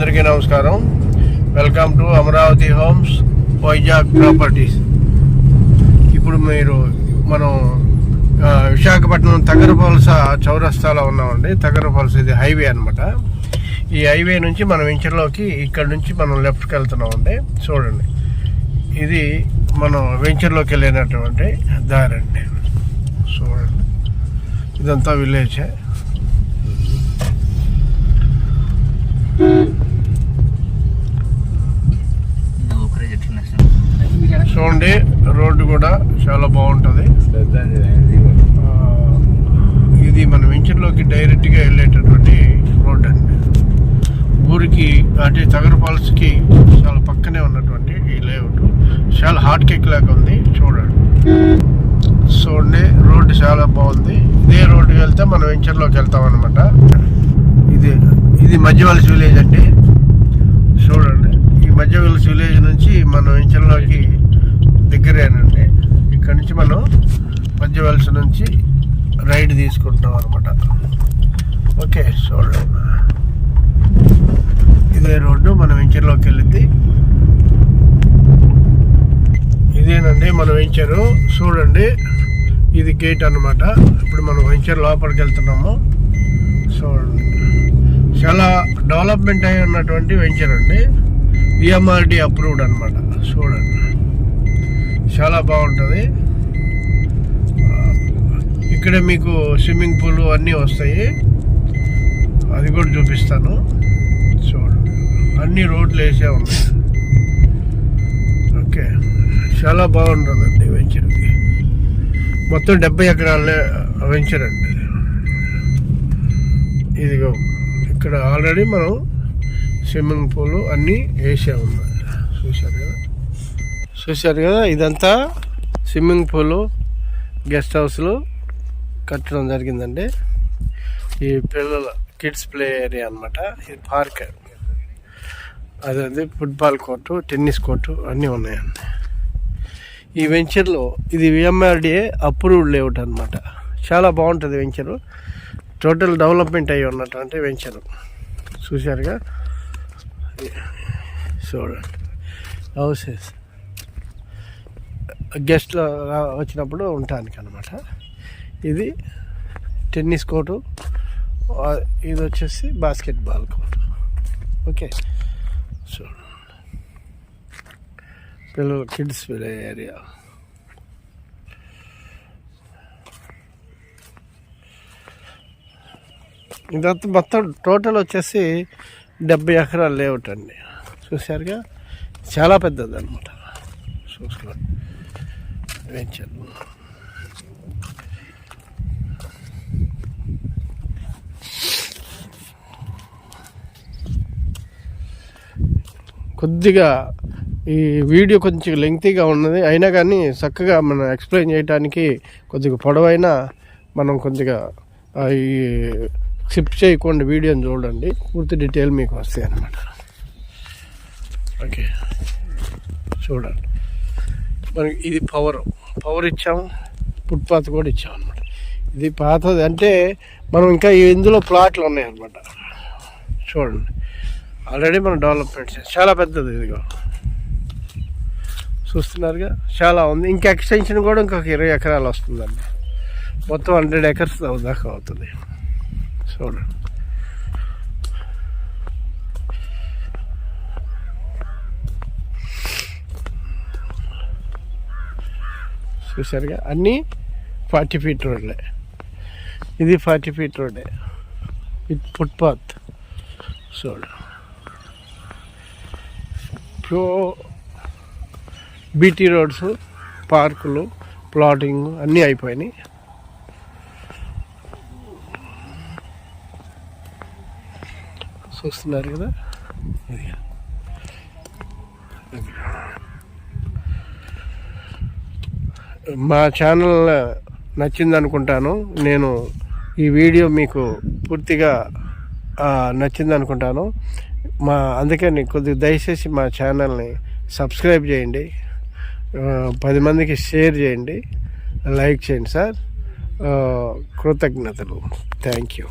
అందరికీ నమస్కారం. Welcome to Amaravati homes Vizag properties ఇప్పుడు మీరు మనం విశాఖపట్నం తగరపలస చౌరస్తాలో ఉన్నామండి. తగరపలస ఇది హైవే అన్నమాట. ఈ హైవే నుంచి మనం వెంచర్లోకి ఇక్కడ నుంచి మనం లెఫ్ట్కి వెళ్తున్నామండి. చూడండి. ఇది మనం వెంచర్లోకి వెళ్ళినటువంటి దారి అండి. చూడండి. ఇదంతా విలేజే. చాలా బాగుంటుంది. ఇది మన వెంచర్లోకి డైరెక్ట్గా వెళ్ళేటటువంటి రోడ్ అండి. ఊరికి అంటే తగర ఫాల్స్కి చాలా పక్కనే ఉన్నటువంటి ఈ లేఅవుట్. చాలా హాట్ కేక్ లాగా ఉంది చూడండి. చూడండి రోడ్డు చాలా బాగుంది. ఇదే రోడ్డుకి వెళ్తే మనం వెంచర్లోకి వెళ్తాం అనమాట ఇది ఇది మధ్యవలసి విలేజ్ అండి. చూడండి ఈ మధ్యవలసి విలేజ్ నుంచి మనం వెంచర్లోకి దగ్గరేనండి. ఇక్కడ నుంచి మనం మధ్యవలస నుంచి రైడ్ తీసుకుంటున్నాం అనమాట ఓకే చూడండి. ఇదే రోడ్డు మన వెంచర్లోకి వెళ్ళింది. ఇదేనండి మన వెంచరు చూడండి ఇది గేట్ అనమాట ఇప్పుడు మనం వెంచర్ లోపలికి వెళ్తున్నాము. చూడండి. చాలా డెవలప్మెంట్ అయి ఉన్నటువంటి వెంచర్ అండి. విఎంఆర్డి అప్రూవ్డ్ అనమాట చూడండి. చాలా బాగుంటుంది. ఇక్కడే ఇక్కడ మీకు స్విమ్మింగ్ పూల్ అన్నీ వస్తాయి. అది కూడా చూపిస్తాను. చూడండి. అన్ని రోడ్లు వేసే ఉన్నాయి. ఓకే. చాలా బాగుంటుందండి వెంచర్కి మొత్తం డెబ్బై ఎకరాలే వెంచర్ అండి. ఇదిగో ఇక్కడ ఆల్రెడీ మనం స్విమ్మింగ్ పూల్ అన్నీ వేసే ఉన్నాయి. చూశారు కదా? చూశారు కదా ఇదంతా స్విమ్మింగ్ పూలు గెస్ట్ హౌస్లు కట్టడం జరిగిందండి. ఈ పిల్లల కిడ్స్ ప్లే ఏరియా అన్నమాట. ఇది పార్క్. అదే అది ఫుట్బాల్ కోర్టు టెన్నిస్ కోర్టు అన్నీ ఉన్నాయండి. ఈ వెంచర్లో ఇది విఎంఆర్డిఏ అప్రూవ్డ్ లేఅవుట్ అనమాట చాలా బాగుంటుంది వెంచరు. టోటల్ డెవలప్మెంట్ అయ్యి ఉన్నటువంటి వెంచరు. చూశారుగా? చూడండి. హౌసెస్ గెస్ట్లు వచ్చినప్పుడు ఉండటానికి అనమాట ఇది టెన్నిస్ కోర్టు ఇది వచ్చేసి బాస్కెట్బాల్ కోర్టు ఓకే. సో పిల్లలు కిడ్స్ వెళ్ళే ఏరియా. ఇదంతా మొత్తం టోటల్ వచ్చేసి డెబ్బై ఎకరాలు లేవుటండి అండి. చూశారుగా? చాలా పెద్దది అనమాట చూసుకోండి. వెంచర్ కొద్దిగా ఈ వీడియో కొంచెం లెంగ్తీగా ఉన్నది. అయినా కానీ చక్కగా మనం ఎక్స్ప్లెయిన్ చేయడానికి కొద్దిగా పొడవైన మనం కొద్దిగా ఈ స్కిప్ చేయకుండా వీడియోని చూడండి. పూర్తి డీటెయిల్ మీకు వస్తాయి అన్నమాట. ఓకే చూడండి. మనకి ఇది పవర్ పవర్ ఇచ్చాము. ఫుట్పాత్ కూడా ఇచ్చాం అనమాట ఇది పాతది. అంటే మనం ఇంకా ఇందులో ప్లాట్లు ఉన్నాయి అనమాట చూడండి. ఆల్రెడీ మనం డెవలప్మెంట్ చేసాం. చాలా పెద్దది ఇదిగో. చూస్తున్నారుగా? చాలా ఉంది. ఇంకా ఎక్స్టెన్షన్ కూడా ఇంకొక ఇరవై ఎకరాలు వస్తుందండి మొత్తం హండ్రెడ్ ఎకర్స్ దాకా అవుతుంది. చూడండి. చూసారుగా అన్నీ ఫార్టీ ఫీట్ రోడ్లే. ఇది ఫార్టీ ఫీట్ రోడ్డే. ఇది footpath. So pro BT roads పార్కులు ప్లాటింగ్ అన్నీ అయిపోయినాయి. చూస్తున్నారు కదా? మా ఛానల్ నచ్చింది అనుకుంటాను నేను ఈ వీడియో మీకు పూర్తిగా నచ్చిందనుకుంటాను. మా అందుకని కొద్దిగా దయచేసి మా ఛానల్ని సబ్స్క్రైబ్ చేయండి. పది మందికి షేర్ చేయండి. లైక్ చేయండి సార్. కృతజ్ఞతలు. Thank you.